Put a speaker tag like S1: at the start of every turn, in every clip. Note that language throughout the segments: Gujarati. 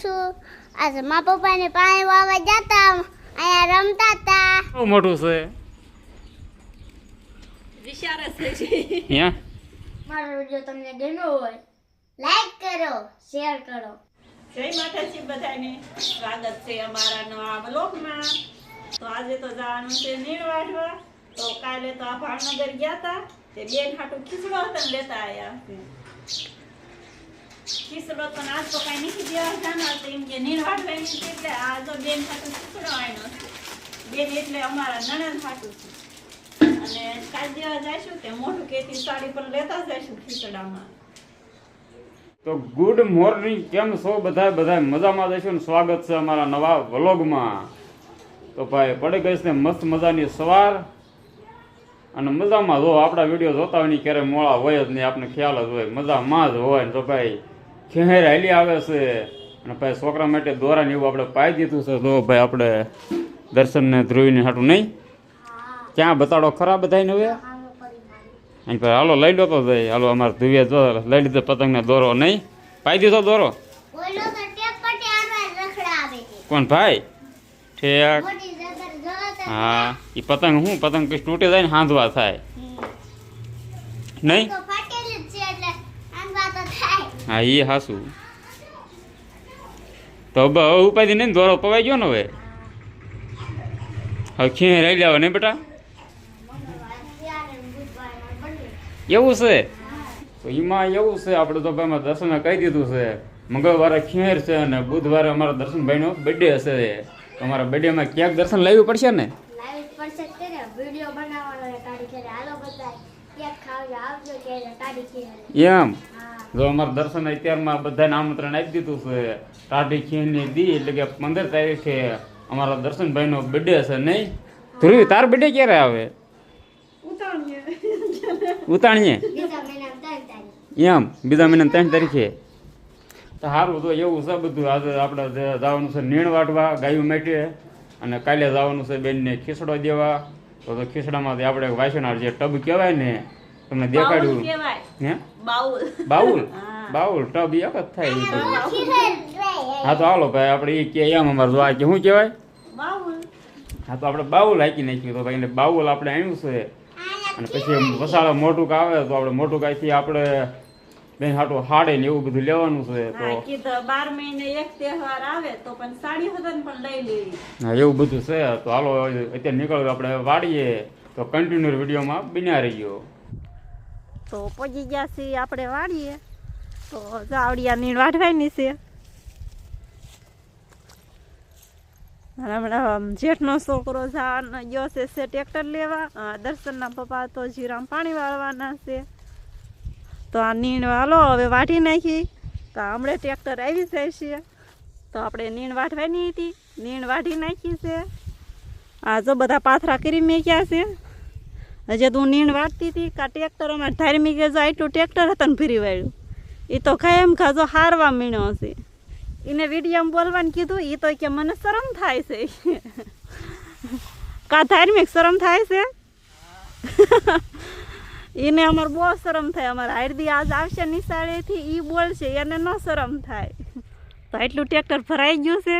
S1: છું. આજે મારા પપ્પાને પાણી વાવા જતા અહીંયા રમતા હતા
S2: બહુ મોટું છે.
S3: વિચારે છે.
S2: હે
S1: મારો વીડિયો તમને ગમ્યો હોય લાઈક કરો શેર કરો.
S3: જય માતાજી બધાને. સ્વાગત છે અમારા નવા બ્લોગમાં તો આજે તો જવાનું છે નીરવાડવા તો કાલે તો આ ભાવનગર ગયા હતા તે બેન હાટું ખીચડો હતા લેતા આવ્યા ખીચડો તો આજ તો નથી દેવા જાના તો એમ કે નીણ વાઢવાની છે એટલે આ જો બેન હાટું ખીચડો આવ્યો બેન એટલે અમારા નણંદ હાટું છે. અને કાલ દેવા જઈશું તે મોઢું કેતી સાડી પણ લેતા જઈશું ખીચડામાં.
S2: તો ગુડ મોર્નિંગ કેમ છો બધા? બધા મજામાં ને? સ્વાગત છે અમારા નવા વ્લોગમાં. તો ભાઈ, પડી ગઈ છે મસ્ત મજાની સવાર. અને મજામાં જો આપણા વીડિયો જોતા હોય ને ક્યારે મોળા હોય જ નહીં આપણે ખ્યાલ જ હોય. મજામાં જ હોય ને તો ભાઈ. ખેહેર હાલી આવે છે અને ભાઈ છોકરા માટે દોરા ને એવું આપણે પાઈ દીધું છે. તો ભાઈ આપણે દર્શનને ધ્રુવીને હાટું નહીં. ક્યાં બતાડો ખરા બધાને હવે? અને પછી હાલો લઈ લો તો ભાઈ. હાલો અમારે ધુવે જો લઈ લીધો પતંગને દોરો નહીં. પાઈ દીધો દોરો?
S1: બોલો તો ટેપ પટી આરવા રખડાવે છે.
S2: કોણ ભાઈ? ઠેક.
S1: મોટી જબર જોત
S2: હા એ પતંગ શું પતંગ કઈ તૂટી જાય ને હાંધવા થાય. નહીં
S1: તો ફાટેલી જ છે એટલે આંધવા તો થાય
S2: હા એ હાસું. તો હવે ઉપાધિ નહીં ને દોરો પવાઈ ગયો ને હવે? હવે ખીણ રહી લેવા નહીં બેટા? એવું છે? તો એમાં એવું છે આપણે તો ભાઈ દર્શન દર્શને કહી દીધું છે. મંગળવારે ખેર છે અને બુધવારે અમારા દર્શનભાઈનો બર્થડે હશે. તમારા બર્થડે બર્થડેમાં ક્યાંક દર્શન લાવવું પડશે ને? એમ. જો અમારા દર્શન અત્યારમાં બધાને આમંત્રણ આપી દીધું છે ટાઢી ખીણની દી એટલે કે પંદર તારીખે અમારા દર્શનભાઈનો બર્થડે હશે નહીં? ધ્રુવી તાર બર્થડે ક્યારે આવે? ઉતાણીએ. એમ બીજા મહિના ત્રણ તારીખે? તો સારું તો એવું છે બધું. આજે આપણે જવાનું છે નીણ વાટવા ગાયું માટે અને કાલે જવાનું છે બેનને ખીસડો દેવા. તો તો ખીસડામાંથી આપણે વાસણાર જે ટબ કહેવાય ને તમને દેખાડ્યું હે?
S3: બાઉલ.
S2: બાઉલ? બાઉલ? ટબ એક જ થાય એ હા તો હાલો ભાઈ આપણે એ કે એમ અમારે જો આ કે શું કહેવાય? હા તો આપણે બાઉલ હાકી નાખ્યું. તો ભાઈ એટલે બાઉલ આપણે આવ્યું છે. અને પછી વસાળો મોટું આવે તો આપણે મોટું કાંઈથી આપણે બેન હાટું હાડે ને એવું બધું લેવાનું છે તો
S3: બાર મહિને એક તહેવાર આવે તો પણ સાડી હદન પણ લઈ લેવી.
S2: હા એવું બધું છે. તો હાલો અત્યારે નીકળ્યું આપણે વાડીએ. તો કન્ટિન્યુ વિડીયોમાં બન્યા રહીયો.
S3: તો પહોંચી ગયા છીએ આપણે વાળીએ. તો જાવડિયા નીણ વાઢવાની છે. હમણાં જેઠનો છોકરો જવાનો ગયો છે છે ટ્રેક્ટર લેવા. દર્શનના પપ્પા તો જીરામ પાણી વાળવાના છે. તો આ નીણ વાલો હવે વાઢી નાખી. તો હમણાં ટ્રેક્ટર આવી જાય છે. તો આપણે નીણ વાઢવાની હતી. નીણ વાઢી નાખી છે. આ જો બધા પાથરા કરી ક્યાં છે. હજે તું નીણ વાટતી હતી કા ટ્રેક્ટર અમારે ધાર્મિક જો આટલું ટ્રેક્ટર હતા ને ફરી વાળ્યું એ તો કાયમ ખાજો હારવા મીણ્યો છે એને વિડીયામાં બોલવાનું કીધું એ તો કે મને શરમ થાય છે. કા ધાર્મિક શરમ થાય છે? એને અમારે બહુ શરમ થાય. અમારે હારદી આજ આવશે નિશાળેથી એ બોલશે, એને ન શરમ થાય. તો એટલું ટ્રેક્ટર ભરાઈ ગયું છે.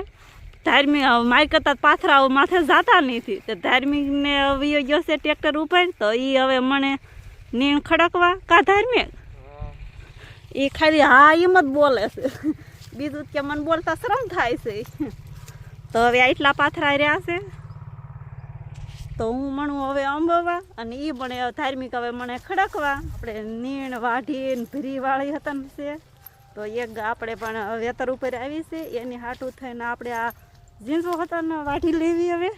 S3: ધાર્મિક મારી કરતાં પાથરા માથે જાતા નથી તો ધાર્મિકને વયો ગયો છે ટ્રેક્ટર ઉપર, તો એ હવે મને નીણ ખડકવા. કા ધાર્મિક? એ ખાલી હા એમ જ બોલે છે. બીજું કે મને બોલતા શરમ થાય છે. તો હવે આટલા પાથરા રહ્યા છે. તો હું મણું હવે અંબવા અને એ મને ધાર્મિક હવે મને ખડકવા. આપણે નીણ વાઢીને ભીરી વાળી હતા છે. તો એક આપણે પણ વેતર ઉપર આવી છે એની હાટું થઈને આપણે આ ઝીંઝો હતા ને વાઢી લેવી હવે.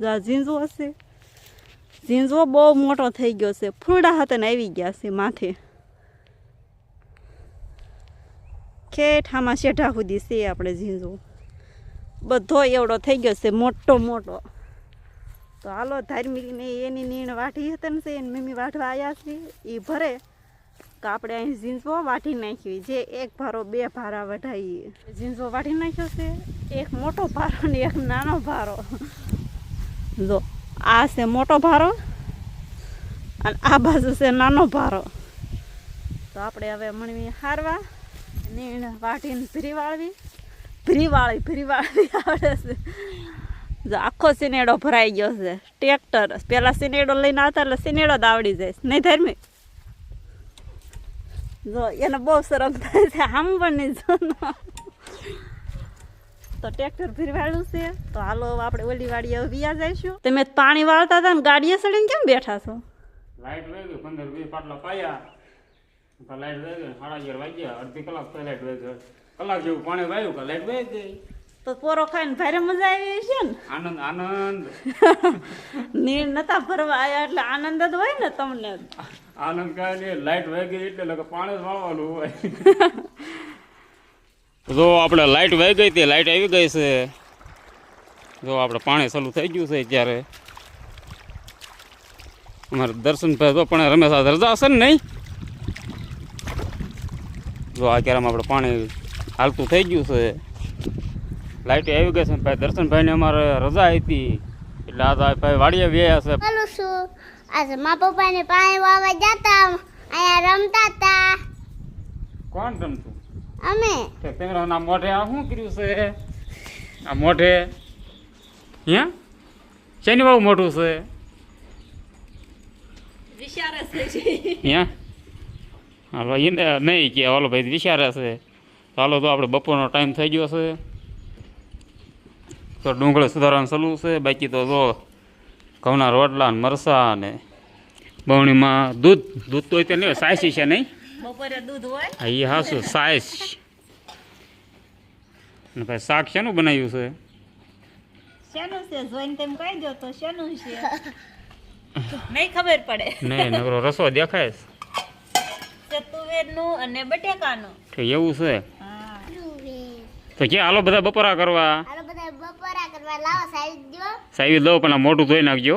S3: જા ઝીંઝો હશે. ઝીંઝો બહુ મોટો થઈ ગયો છે. ફૂલડા હતા ને આવી ગયા છે માથે. ખેઠામાં શેઠા સુધી છે આપણે ઝીંઝો. બધો એવડો થઈ ગયો છે, મોટો મોટો. તો હાલો, ધાર્મિકને એની નીણ વાઢી હતા ને છે, એની મમ્મી વાઢવા આવ્યા છે. એ ભરે. તો આપણે અહીં ઝીંઝવો વાટી નાખી જે એક ભારો, બે ભારા વઢાઈએ. ઝીંઝવો વાટી નાખ્યો છે. એક મોટો ભારો ને એક નાનો ભારો. જો, આ છે મોટો ભારો અને આ બાજુ છે નાનો ભારો. તો આપણે હવે મણવી હારવા, નીણ વાટીને ભીરી વાળવી ભરીવાળી ભરીવાળી આવડે છે. જો, આખો સિનેડો ભરાઈ ગયો છે. ટ્રેક્ટર પહેલાં સિનેડો લઈને આવતા એટલે સિનેડો જ આવડી જાય નહીં ધર્મી? જો, એને બહુ શરમ થાય છે નહીં જો તો ટ્રેક્ટર ફેરવાડ્યું છે. તો હાલો આપણે ઓલી વાડીએ વિયા જઈશું. તમે પાણી વાળતા હતા ને ગાડીએ ચડીને કેમ બેઠા છો?
S2: લાઈટ વહી ગઈ, પંદર વીસ પાટલા પાયા. તો લાઈટ વહી ગઈ, સાડા અગિયાર વાગ્યા, અડધી કલાક ગઈ કલાક જેવું પાણી વાયું કે લાઈટ વહી ગઈ.
S3: તો પોરો ખાઈને ભારે મજા આવી છે ને?
S2: આનંદ આનંદ.
S3: નીર નતા ભરવા આવ્યા એટલે આનંદ જ હોય ને તમને.
S2: આનંદ કાય ને લાઈટ વાગી એટલે લગે પાણી વાળવાનું હોય. જો આપણે લાઈટ વાગી ગઈ હતી લાઈટ આવી ગઈ છે. જો આપણે પાણી ચાલુ થઈ ગયું છે ત્યારે અમારે દર્શનભાઈ તો પણ રમેશ રજા હશે ને નહીં? જો આ ક્યારામાં આપણે પાણી હાલતું થઈ ગયું છે. લાઈટ આવી ગઈ છે ભાઈ દર્શનભાઈને અમારે રજા હતી એટલે આ તો ભાઈ વાડીએ વ્યા છે.
S1: ચાલું છું આજે મા પપ્પાને પાણી વાવવા જતા અહીંયા રમતા હતા
S2: કોણ રમતું?
S1: અમે.
S2: તે તમારા ના મોઢે આ શું કર્યું છે? આ મોઢે? હે? શેની બહુ મોટું છે?
S3: વિચારે છે
S2: હે? હાલો એને નહીં કે હાલો ભાઈ વિચારે છે. ચાલો તો આપણે બપોરનો ટાઈમ થઈ ગયો છે. તો ડુંગળી સુધારવાનું સલું છે. બાકી તો જો ઘઉંના રોટલા ને મરસા ને બવણીમાં દૂધ દૂધ તો અત્યારે નહીં સાયસી છે નહીં?
S3: બપોરે દૂધ હોય.
S2: હા એ હાસું સાયસ ને ભાઈ શાક શેનું બનાવ્યું છે?
S3: શેનું છે? જોઈને તેમ કહી દો તો શેનું છે? નહીં ખબર પડે.
S2: નહીં નકરો રસો દેખાય છે.
S3: તુવેરનું અને બટેકાનું.
S2: એવું છે? તો કે હાલો બધા બપોરા કરવા? સાવી દો પણ આ મોટું ધોઈ નાખજો.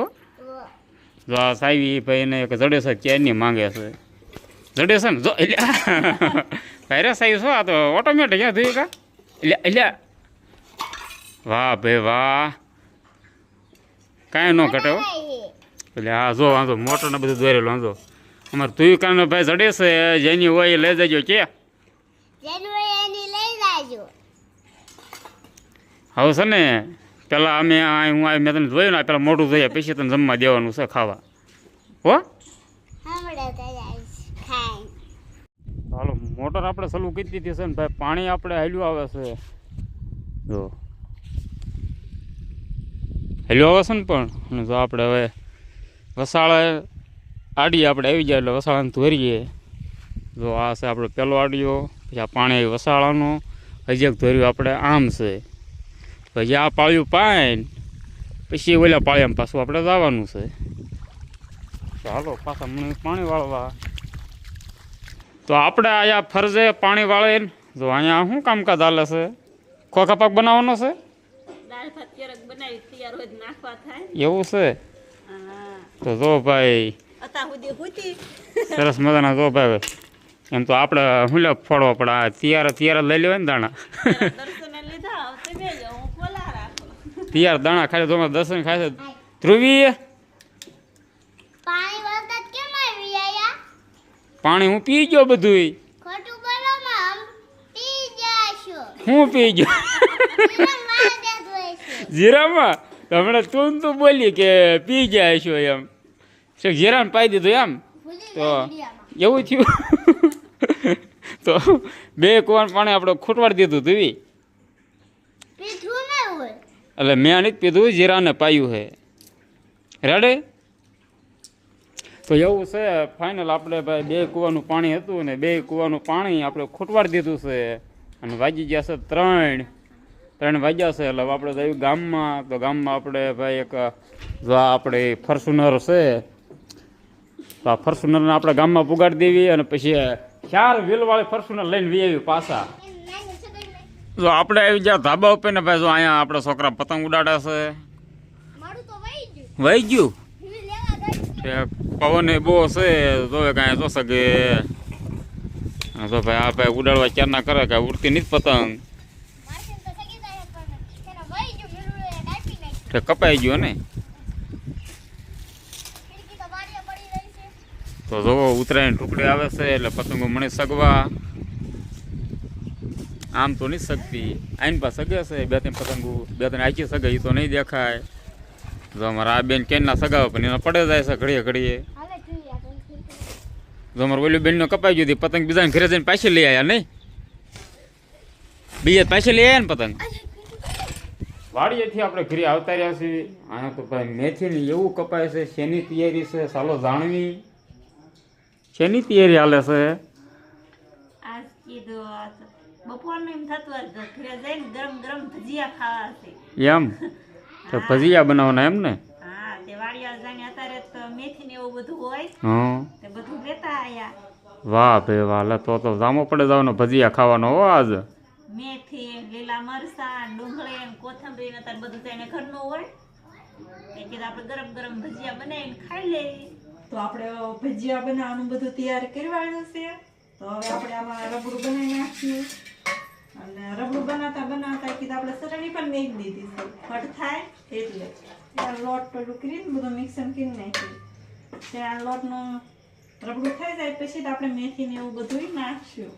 S2: જો. આ સાવી ભાઈ એને એક જડેસર ક્યારની માંગે છે? જડેસર જો એટલે ભાઈ સાવી શું આ તો ઓટોમેટિક ક્યાં ધોઈ કા? એટલે એટલે. વાહ ભાઈ વાહ. કાંઈ ન ઘટે એટલે હા જો વાંધો મોટર ને બધું દોરેલું વાંધો અમારે તું કાનો ભાઈ જડે છે જેની હોય એ લઈ જજો કે.
S1: જેની એની લઈ જાજો
S2: હવે છે ને, પેલા અમે આ, હું આ, મેં તને જોયું ને પેલા મોટું જોઈએ, પછી તને જમવા દેવાનું છે ખાવા. હો? હાલો, મોટર આપણે સલું કરી દીધી છે ને ભાઈ, પાણી આપણે હાલ્યું આવે છે. જો. હાલ્યું આવે છે ને પણ? જો આપણે હવે વસાળે આડીએ આપણે આવી જાય એટલે વસાળાને ધોરીએ. જો આ છે આપણો પહેલો આડિયો, પછી આ પાણી વસાળાનો, હજી એક ધોર્યું આપણે આમ છે. પછી આ પાળ્યું પાણી પછી ઓલા પાળિયામાં પાછું આપણે જવાનું છે. ચાલો પાછા મને પાણી વાળવા. તો આપણે અહીંયા ફરજે પાણી વાળે જો અહીંયા શું કામકાજ હાલે છે? ખોખા પાક બનાવવાનો છે? એવું છે? તો જો ભાઈ સરસ મજાના જો ભાઈ. એમ તો આપણે શું લે ફળો આપણે તૈયાર તૈયાર લઈ લેવાય ને દાણા
S3: દર્શને લીધા હવે તમે જાઓ હું ખોલા રાખો
S2: તૈયાર દાણા ખાય તો દર્શન ખાય છે ધ્રુવી
S1: પાણી
S2: હું પી ગયો બધું હું પી ગયો? જીરામાં હમણાં તું તું બોલી કે પી ગયા છો એમ. છે જીરાને પાઈ દીધું એમ? તો એવું થયું? તો બે કુવાનું પાણી આપણે ખૂટવાડી દીધું તું
S1: પીઠું ના હોય
S2: એટલે મેં નથી પીધું જીરાને પાયું છે રેડે તો એવું છે ફાઇનલ આપણે ભાઈ બે કૂવાનું પાણી હતું ને બે કૂવાનું પાણી આપણે ખૂટવાડી દીધું છે. અને વાગી ગયા છે ત્રણ. ત્રણ વાગ્યા છે, એટલે આપણે જયું ગામમાં. તો ગામમાં આપણે ભાઈ એક આપણે ફોર્ચ્યુનર છે, તો આ ફોર્ચ્યુનરને આપણે ગામમાં પુગાડી દેવી અને પછી ચાર વ્હીલવાળી ફોર્ચ્યુનર લઈને વી આવી પાછા. જો આપણે આવી ગયા ધાબા ઉપર ને ભાઈ જો અહીંયા આપણે છોકરા પતંગ ઉડાડે છે.
S1: વહી ગયું.
S2: પવન એ બહુ છે જોવે કાંઈ જોશે કે જો ભાઈ આ ભાઈ ઉડાડવા ક્યાં ના કરે કે ઉડતી નથી પતંગ? કપાઈ ગયો ને?
S1: તો
S2: જોવો ઉતરાયણ ટુકડી આવે છે એટલે પતંગો મને સગવા આમ તો નહીં શકતી. આઈન પાસે સગે છે બે ત્રણ પતંગો બે ત્રણ આખી સગે એ તો નહીં દેખાય. જો અમારા આ બેન કેનના સગાવે પણ એના પડે જાય છે ઘડીએ ઘડીએ.
S1: હાલે જોઈએ આપણે
S2: જો અમારે ઓલી બેનનો કપાઈ ગયું હતી પતંગ બીજાને ઘરે જઈને પાછી લઈ આવ્યા નહીં? બીજા પાછી લઈ આવ્યા ને પતંગ? વાડીએથી આપણે ઘરે આવતા રહ્યા છીએ. અહીંયા તો ભાઈ મેથીની એવું કપાય છે શેની તૈયારી છે ચાલો જાણવી. શેની તૈયારી હાલે છે?
S3: આજ કીધું આજ બપોરનું એમ થતું ઘરે જઈને ગરમ ગરમ ભજીયા ખાવા છે
S2: એમ? તો ભજીયા બનાવવાના એમ ને?
S3: હા તે વાડિયા અત્યારે તો મેથી ને એવું બધું હોય.
S2: હં.
S3: તે બધું લેતા આયા.
S2: વાહ ભાઈ વાહ લે તો તો જામો પડે જવાનો ભજીયા ખાવાનો હો આજ.
S3: મેથી લીલા મરસા ડુંગળી કોથમરી ને તાર બધું તેને ઘરનું હોય. તે કીધું આપણે ગરમ ગરમ ભજીયા બનાવીને ખાઈ લેવી તો આપણે ભજીયા બનાવવાનું બધું તૈયાર કરવાનું છે. તો હવે આપણે આમાં રબડું બનાવી નાખીએ. અને રબડું બનાવતા બનાવતા કીધું, આપણે સરણી પણ મેક દીધી છે. થાય એટલે ત્યાં લોટ પેલું કરીને બધું મિક્સર કરી નાખ્યું. ત્યાં લોટનું રબડું થઈ જાય પછી તો આપણે મેથી ને એવું બધું નાખશું.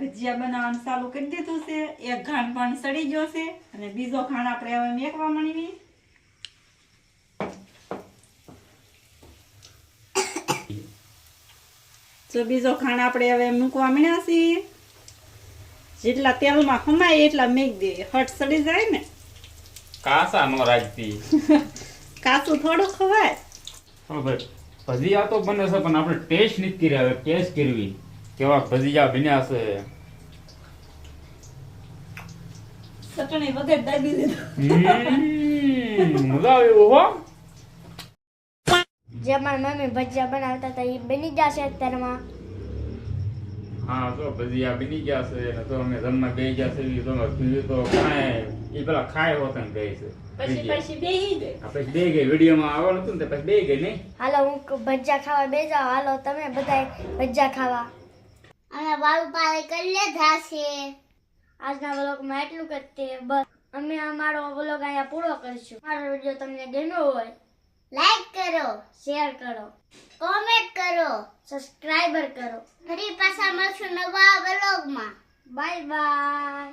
S3: ભજીયા બનાવવાનું ચાલુ કરી દીધું છે. એક ઘાણ પણ સડી ગયો છે અને બીજો ઘાણ આપણે હવે મેકવા માંડવી. તો બીજો ખાંડ આપણે હવે મૂકવા મળ્યા છીએ. જેટલા તેલમાં ખમાય એટલા મેક દે. હટ સડી જાય ને.
S2: કાસા નો રાખતી.
S3: કાસું થોડું ખવાય.
S2: ભજીયા તો બને છે પણ આપણે ટેસ્ટ નથી કર્યા હવે ટેસ્ટ કરવી. કેવા ભજીયા બન્યા છે.
S3: ચટણી વગર દાબી દીધું
S2: મજા આવે હો.
S1: જે મારી મમ્મી ભજીયા બનાવતા હતા એ બની જશે અત્યારમાં.
S2: હા તો ભજીયા બની ગયા છે ને તો અમે જમવા બે ગયા છે તો અમે તો ખાય એ પેલા ખાય હોતા ને ગઈ છે.
S3: પછી પછી બેહી ગઈ.
S2: પછી બે ગઈ. વિડીયોમાં આવવાનું હતું ને પછી બે ગઈ નહીં?
S1: હાલો હું ભજીયા ખાવા બે જાવ હાલો તમે બધા ભજીયા ખાવા. અમે વાળું પારે કરી લીધા છે. આજના વ્લોગમાં એટલું કરતે બસ. અમે અમારો વ્લોગ અહીંયા પૂરો કરશું. મારો વીડિયો તમને ગમ્યો હોય લાઈક કરો શેર કરો કોમેન્ટ કરો સબસ્ક્રાઈબર કરો. ફરી પાછા મળશું નવા વ્લોગમાં બાય બાય